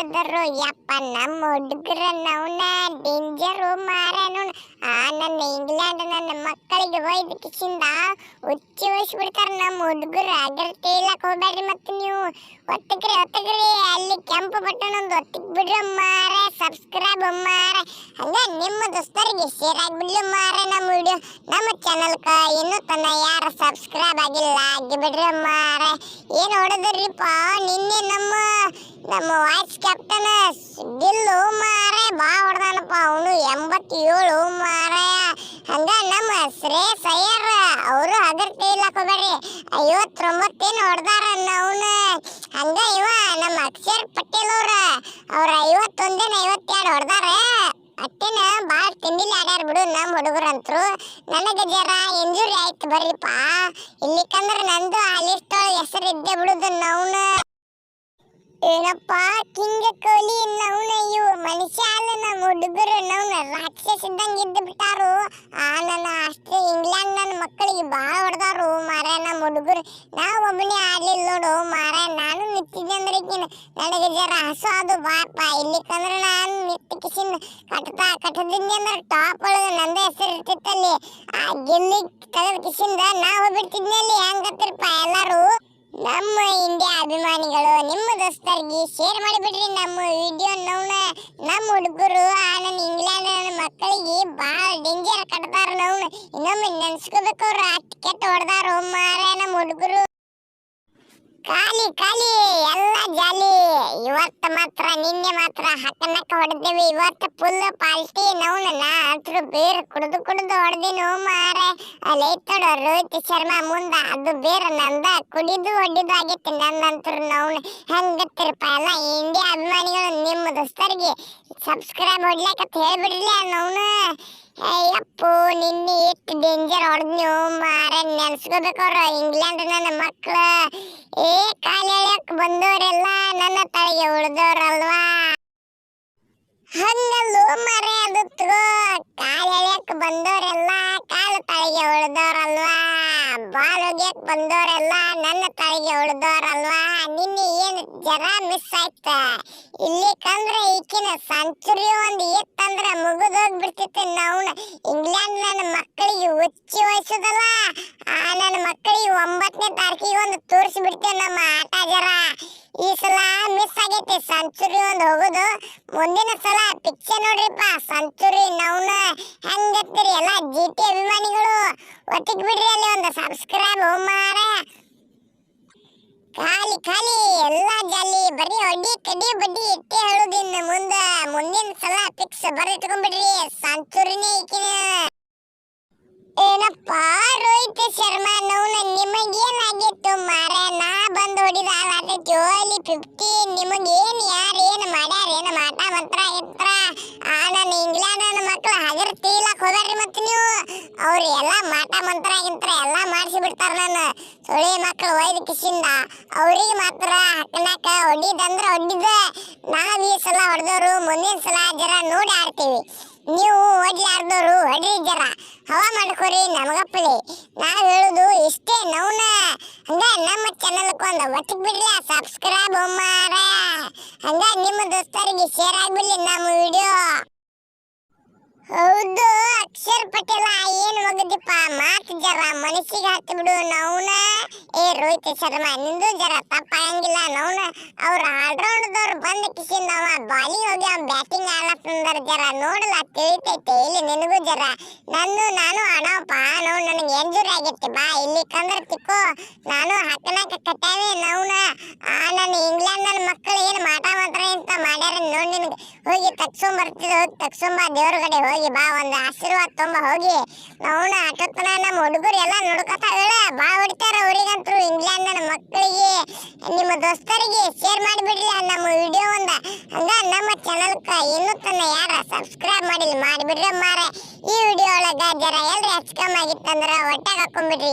ಹೊಡೆದರು ಯಪ್ಪ ನಮ್ಮ ಹುಡುಗರ ನವನ ಡೇಂಜರು ಮಾರನು ಆ ನನ್ನ ಇಂಗ್ಲೆಂಡ್ ನನ್ನ ಮಕ್ಕಳಿಗೆ ಒಯ್ದು ಕಿಸಿಂದ ಹುಚ್ಚಿ ಉಳಿಸ್ಬಿಡ್ತಾರೆ ನಮ್ಮ ಹುಡುಗರು. ಅಗರ್ತಿ ಇಲ್ಲಕ್ ಹೋಗ್ಬೇಡ್ರಿ ಮತ್ತೆ ನೀವು. ಒತ್ತಗ್ರಿ ಒತ್ತಗ್ರಿ ಅಲ್ಲಿ ಕೆಂಪು ಬಟನ್ ಒಂದು ಒತ್ತಿಕ್ ಬಿಡ್ರಿ ಮಾರ ಸಬ್ಸ್ಕ್ರೈಬ್ ಮಾರ ಹಂಗ ನಿಮ್ಮ ದೋಸ್ತರಿಗೆ ಶೇರ್ ಆಗ್ಬಿಡ್ಲಿ ಮಾರ ನಮ್ಮ ವಿಡಿಯೋ ನಮ್ಮ ಚಾನಲ್ಗೆ ಇನ್ನೂ ತನ್ನ ಯಾರು ಸಬ್ಸ್ಕ್ರೈಬ್ ಆಗಿಲ್ಲ, ಆಗಿಬಿಡ್ರಿ ಮಾರ ಏನು ಹೊಡೆದ್ರಿಪ್ಪ? ನಿನ್ನೆ ನಮ್ಮ ನಮ್ಮ ವಾಯ್ಸ್ ಕ್ಯಾಪ್ಟನ್ ಗಿಲ್ಲು ಮಾರೆ ಬಾ ಹೊಡೆದಾನಪ್ಪ. ಅವನು ಎಂಬತ್ತೇಳು. ಶ್ರೇಯಸ್ ಅಯ್ಯರ್ ಅವರು ಹಗರ್ತಿ ಇಲ್ಲ ಹೋಗ್ಬೇಡ್ರಿ ಐವತ್ತೊಂಬತ್ತೇನು ಹೊಡೆದಾರ ಅವನ ಹಂಗ ಇವ, ನಮ್ಮ ಅಕ್ಷರ್ ಪಟೇಲ್ ಅವ್ರ. ಅವ್ರ ಐವತ್ತೊಂದೇನು ಐವತ್ತೆರಡು ಹೊಡೆದಾರ. ಅಟ್ಟಿನ ಭಾಳ ತಿಂಡಿಲಿ ಆಡ್ಯಾರ ಬಿಡು ನಮ್ಮ ಹುಡುಗರಂತ್ರು. ನನಗೆ ಜರ ಇಂಜುರಿ ಆಯ್ತು ಬರ್ರಿಪ್ಪ. ಇಲ್ಲಿಕಂದ್ರೆ ನಂದು ಆ ಲಿಸ್ಟ್ ಹೆಸರು ಇದ್ದೆ ಬಿಡುದು ನವ್ನ ಏನಪ್ಪ, ಕಿಂಗ ಕೋಲಿ ನವ್ನ ಇವು ಮನುಷ್ಯ ಅಲ್ಲ ನಮ್ಮ ಹುಡುಗರು, ನವ್ನ ರಾಕ್ಷಸ ಇದ್ದಂಗೆ ಇದ್ದು ಬಿಟ್ಟಾರು. ಆ, ನನ್ನ ಅಷ್ಟೇ ಇಂಗ್ಲೆಂಡ್ ನನ್ನ ಮಕ್ಕಳಿಗೆ ಭಾಳ ಹೊಡೆದಾರು. ಮಾರ ನಮ್ಮ ಹುಡುಗರು ನಾ ಒಬ್ಬನೇ ಆಡ್ಲಿಲ್ಲ ನೋಡು. ಮಾರ ನಾನು ನಿಂತಿದ್ದೆ ಅಂದ್ರೆ ನನಗೆ ಜರ ಹಸು ಅದು ಬಾಪ ಇಲ್ಲಿಕಂದ್ರೆ ನಾನು ನಿತ್ತ ಕಿಸಿನ ಕಟ್ಟತಾ ಕಟ್ಟದಿಂದ ಅಂದ್ರೆ ಟಾಪ್ ಒಳಗೆ ನಂದೇ ಹೆಸರು ಇರ್ತಿತ್ತಲ್ಲಿ ಆ, ಗೆಲ್ಲಿ ತೆಗೆದ ಕಿಸಿಂದ ನಾ ಹೋಗ್ಬಿಡ್ತಿದ್ನಲ್ಲಿ ಹೆಂಗತ್ತಿರಪ್ಪ ಎಲ್ಲರೂ? ನಮ್ಮ ಇಂಡಿಯಾ ಅಭಿಮಾನಿಗಳು, ನಿಮ್ಮ ದೋಸ್ತರಿಗೆ ಶೇರ್ ಮಾಡಿಬಿಡ್ರಿ ನಮ್ಮ ವಿಡಿಯೋ ನೋಡ ನಮ್ಮ ಹುಡುಗರು ನನ್ನ ಇಂಗ್ಲೆಂಡ್ ಮಕ್ಕಳಿಗೆ ಭಾಳ ಡೇಂಜರ್ ಕಟ್ತಾರ ನಾವು ಇನ್ನೊಮ್ಮೆ ನೆನ್ಸ್ಕೋಬೇಕು ಅವ್ರು ಟಿಕೆಟ್ ಹೊಡೆದಾರ ಮಾರ ನಮ್ಮ ಹುಡುಗರು. ಖಾಲಿ ಖಾಲಿ, ಎಲ್ಲ ಮಾತ್ರ ನಿನ್ನೆ ಮಾತ್ರ ಹಕ್ಕನಕ್ಕ ಹೊಡೆದೇವಿ. ಇವತ್ತು ಫುಲ್ ಪಾಲ್ಟಿ ನೌನ ನಾ ಹತ್ರ ಬೇರೆ ಕುಡಿದು ಕುಡಿದು ಹೊಡೆದಿನು ಮಾರೆ. ಲೈತೋಡ ರೋಹಿತ್ ಶರ್ಮಾ ಮುಂದ. ಅದು ಬೇರೆ ನಂದ. ಕುಡಿದು ಹೊಡಿದು ಆಗೈತಿ ನಂದಂತ್ರ ನೌನ ಹಂಗತ್ತಿರಪ್ಪ ಎಲ್ಲ ಇಂಡಿಯಾ ಅಭಿಮಾನಿಗಳು ನಿಮ್ಮ ದೋಸ್ತರಿಗೆ ಸಬ್ಸ್ಕ್ರೈಬ್ ಹೊಡ್ಲಿಕ್ಕೆ ಹೇಳ್ಬಿಡ್ಲಿ ನೌನ. ಅಯ್ಯಪ್ಪು, ನಿನ್ನೆ ಎಷ್ಟು ಡೇಂಜರ್ ಹೊಡೆದ್ನು ಮಾರ ಇಂಗ್ಲೆಂಡ್ ನನ್ನ ಮಕ್ಳು. ಏ, ಕಾಲು ಎಳ್ಯಕ್ ಬಂದವರೆಲ್ಲ ನನ್ನ ತಲೆಗೆ ಉಳ್ದವ್ರಲ್ವಾ ಹಂಗಲ್ಲೂ ಮರೆ ಅದು ತಗೋ ಕಾಲು ಎಳ್ಯಕ್ ಬಂದವರೆಲ್ಲ ಕಾಲು ತಲೆಗೆ ಉಳ್ದವ್ರಲ್ವಾ ಬಾಲ್ ಒಗ್ಯಕ್ ಬಂದವರೆಲ್ಲ ನನ್ನ ತಲೆಗೆ ಉಳ್ದವ್ರಲ್ವಾ ನಿನ್ನೆ ಜರ ಮಿಸ್ ಆಯ್ತ. ಇಲ್ಲಿ ಕಂದ್ರೆ ಈಕಿನ ಸೆಂಚುರಿ ಒಂದು ಇತ್ತಂದ್ರ ಮುಗಿದೋಗ್ಬಿಡ್ತಿತ್ತು ನಾವು ಇಂಗ್ಲೆಂಡ್ ನನ್ನ ಮಕ್ಕಳಿಗೆ ಹುಚ್ಚಿ ವಹಿಸೋದಲ್ಲ ಆ ನನ್ನ ಮಕ್ಕಳಿಗೆ ಒಂಬತ್ತನೇ ತಾರೀಕಿಗೆ ಒಂದು ತೋರಿಸ್ಬಿಡ್ತೇವೆ ನಮ್ಮ ಆಟ ಜರ. ಈ ಸಲ ಮಿಸ್ ಆಗೈತಿ. ಸೆಂಚುರಿ ಒಂದು ಹೋಗೋದು. ಮುಂದಿನ ಸಲ ಪಿಕ್ಚರ್ ನೋಡ್ರಿಪ್ಪ. ಸೆಂಚುರಿ ನೌನ ಹೆಂಗತ್ತೀರಿ ಎಲ್ಲ ಜಿ ಟಿ ಅಭಿಮಾನಿಗಳು. ಒಟ್ಟಿಗೆ ಬಿಡ್ರಿ ಅಲ್ಲಿ ಒಂದು ಸಬ್ಸ್ಕ್ರೈಬ್ ಮಾರ ಖಾಲಿ ಖಾಲಿ, ಎಲ್ಲ ಜಾಲಿ. ಬರೀ ಅಡ್ಡಿ ಕಡಿ ಬಡ್ಡಿ ಇಟ್ಟೆ ಹೇಳುದಿನ್ನ ಮುಂದ. ಮುಂದಿನ ಸಲ ಫಿಕ್ಸ್ ಬರೆಟ್ಕೊಂಡ್ಬಿಡ್ರಿ ಸೆಂಚುರಿನೇ ಈಕಿನ. ಏನಪ್ಪ ರೋಹಿತ್ ಶರ್ಮಾ ನೌನ ನಿಮಗೇನಾಗಿತ್ತು ಮಾರ ನಾ ಬಂದು ಹೊಡಿದ ಆಲಾಟೈತಿ ಅಲ್ಲಿ ಫಿಫ್ಟಿ ನಿಮಗೇನು ಯಾರು ಏನು ಮಾಡ್ಯಾರ ಏನು ಮಾಟ ಮಂತ್ರ ಇತ್ರ ಆ ನನ್ನ ಇಂಗ್ಲೆಂಡ್ ನನ್ನ ಮಕ್ಳು ಹಗರ್ ತೀಲಕ್ ಹೋಗ್ಯಾರ್ರಿ ಮತ್ತೆ ನೀವು ಅವ್ರು ಎಲ್ಲ ಮಾಟ ಮಂತ್ರ ಗಿಂತ್ರ ಎಲ್ಲ ಮಾಡಿಸಿ ಬಿಡ್ತಾರ ನನ್ನ ಸುಳಿ ಮಕ್ಕಳು ಒಯ್ದ ಕಿಸಿಂದ. ಅವ್ರಿಗೆ ಮಾತ್ರ ಹಾಕನಾಕ ಹೊಡಿದಂದ್ರೆ ಹೊಡಿದ ನಾವು ಈ ಸಲ ಹೊಡೆದವರು ಮುಂದಿನ ಸಲ ಜರ ನೋಡಿ ಆಡ್ತೀವಿ. ನೀವು ಹೊಡ್ಲಾರ್ದವ್ರು ಹೊಡ್ರಿ ಜರ. ಹವಾ ಮಾಡ್ಕೊರಿ ನಮಗಪ್ಪಳಿ ನಾವು ಹೇಳುದು ಇಷ್ಟೇ ನೌನ ಹಂಗ ನಮ್ಮ ಚಾನಲ್ಕ್ ಒಂದು ಒಟ್ಟಿಗೆ ಬಿಡ್ಲಿ ಸಬ್ಸ್ಕ್ರೈಬ್ ಮಾರ ಹಂಗ ನಿಮ್ಮ ದೋಸ್ತರಿಗೆ ಶೇರ್ ಆಗ್ಬಿಡ್ಲಿ ನಮ್ಮ ವಿಡಿಯೋ ಹೌದು ಅಕ್ಷರ್ ಪಟೇಲ ಏನ್ ಮಗದಿಪ್ಪ ಮಾತು ಜರ ಮನಸ್ಸಿಗೆ ಹತ್ತು ಬಿಡು. ನೌನ ಏ ರೋಹಿತ್ ಶರ್ಮಾ, ನಿಂದು ಜರ ತಪ್ಪಾಗಂಗಿಲ್ಲ ನೌನ ಅವ್ರ ಆಲ್ರೌಂಡ್ದವ್ರು ಬಂದ ಕಿಸಿಂದ ಅವ ಬಾಲಿ ಹೋಗಿ ಅವ್ನ ಬ್ಯಾಟಿಂಗ್ ಆಡತ್ತಂದ್ರ ಜರ ನೋಡಲ್ಲ ತಿಳಿತೈತೆ. ಇಲ್ಲಿ ನಿನಗೂ ಜರ. ನಂದು ನಾನು ಆಡವಪ್ಪ ನೋಡ್ ನನಗೆ ಎಂಜುರಿ ಆಗೈತಿ. ಬಾ, ಇಲ್ಲಿ ಕಂದ್ರ ತಿಕ್ಕೋ. ನಾನು ಹಾಕನಾಕ ಕಟ್ಟಾವೆ ನೌನ ಆ, ನನ್ನ ಇಂಗ್ಲೆಂಡ್ ನನ್ನ ಮಕ್ಕಳು ನೋಡಿ ನಿನಗೆ? ಹೋಗಿ ತಗ್ಸೊಂಬರ್ತಿದ್ ಹೋಗಿ ಬಾ ದೇವ್ರ ಕಡೆ ಹೋಗಿ ಬಾ, ಒಂದು ಆಶೀರ್ವಾದ ತೊಂಬ, ಹೋಗಿ. ನಾವು ಆಟೋತನ ನಮ್ಮ ಹುಡುಗರು ಎಲ್ಲ ನೋಡ್ಕೊತ ಹೇಳ ಬಾ ಹೊಡಿತಾರ ಅವ್ರಿಗಂತರು ಇಂಗ್ಲೆಂಡ್ ನನ್ನ ಮಕ್ಕಳಿಗೆ, ನಿಮ್ಮ ದೋಸ್ತರಿಗೆ ಶೇರ್ ಮಾಡಿಬಿಡ್ರಿ ನಮ್ಮ ವಿಡಿಯೋ ಒಂದ. ಹಂಗ ನಮ್ಮ ಚಾನಲ್ಕ ಇನ್ನೂ ತನ್ನ ಯಾರ ಸಬ್ಸ್ಕ್ರೈಬ್ ಮಾಡಿಲ್ಲ, ಮಾಡಿಬಿಡ್ರಿ ಮಾರ ಈ ವಿಡಿಯೋ ಒಳಗ ಜರ ಎಲ್ರಿ ಹಚ್ಕಮ್ ಆಗಿತ್ತಂದ್ರ ಹೊಟ್ಟೆಗೆ ಹಾಕೊಂಡ್ಬಿಡ್ರಿ